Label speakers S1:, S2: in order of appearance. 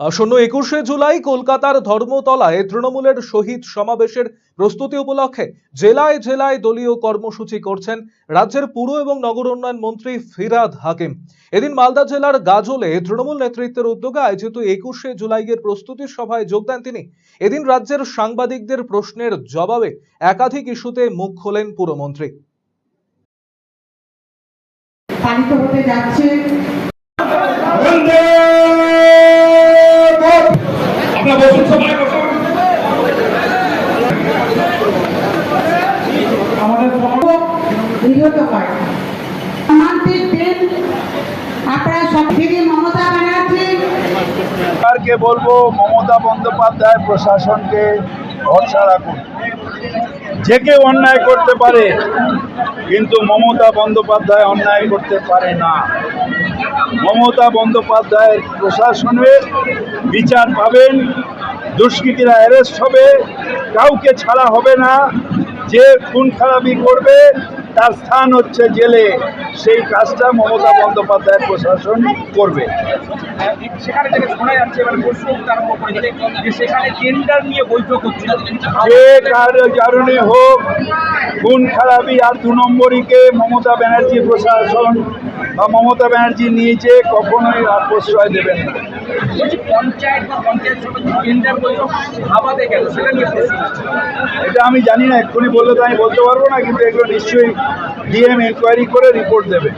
S1: আসন্ন একুশে জুলাই কলকাতার ধর্মতলায় তৃণমূলের শহীদ সমাবেশের প্রস্তুতি উপলক্ষে জেলায় জেলায় দলীয় কর্মসূচি করছেন রাজ্যের পুর এবং নগর উন্নয়ন মন্ত্রী ফিরাদ হাকিম। এদিন মালদা জেলার গাজলে তৃণমূল নেতৃত্বের উদ্যোগে আয়োজিত একুশে জুলাইয়ের প্রস্তুতি সভায় যোগ দেন তিনি। এদিন রাজ্যের সাংবাদিকদের প্রশ্নের জবাবে একাধিক ইস্যুতে মুখ খোলেন পুরমন্ত্রী।
S2: পালিত হতে যাচ্ছে।
S3: আপনারা বসুন সবাই বসুন।
S2: আমাদের গৃহীত হয়। সম্মানটির দিন আপনারা সব থেকে মমতা ব্যানার্জি।
S4: সরকারকে বলব মমতা বন্দ্যোপাধ্যায় প্রশাসনকে ভরসা রাখুন। যে কেউ অন্যায় করতে পারে, কিন্তু মমতা বন্দ্যোপাধ্যায় অন্যায় করতে পারে না। মমতা বন্দ্যোপাধ্যায়ের প্রশাসনের বিচার পাবেন, দুষ্কৃতীরা অ্যারেস্ট হবে, কাউকে ছাড়া হবে না, যে খুন খারাপি করবে, তার স্থান হচ্ছে জেলে। সেই কাজটা মমতা বন্দ্যোপাধ্যায়ের প্রশাসন করবে।
S3: সেখানে থেকে শোনা যাচ্ছে এবার আরম্ভ করেছে যে সেখানে টেন্ডার নিয়ে বৈঠক
S4: যে কার কারণে হোক খুন খারাপি আর দু নম্বরীকে মমতা ব্যানার্জি প্রশাসন বা মমতা ব্যানার্জি নিজে কখনোই আর প্রশ্রয় দেবেন না। এটা আমি জানি না এক্ষুনি বললে তো আমি বলতে পারব না কিন্তু এগুলো নিশ্চয়ই ডিএম এনকোয়ারি করে রিপোর্ট দেবে।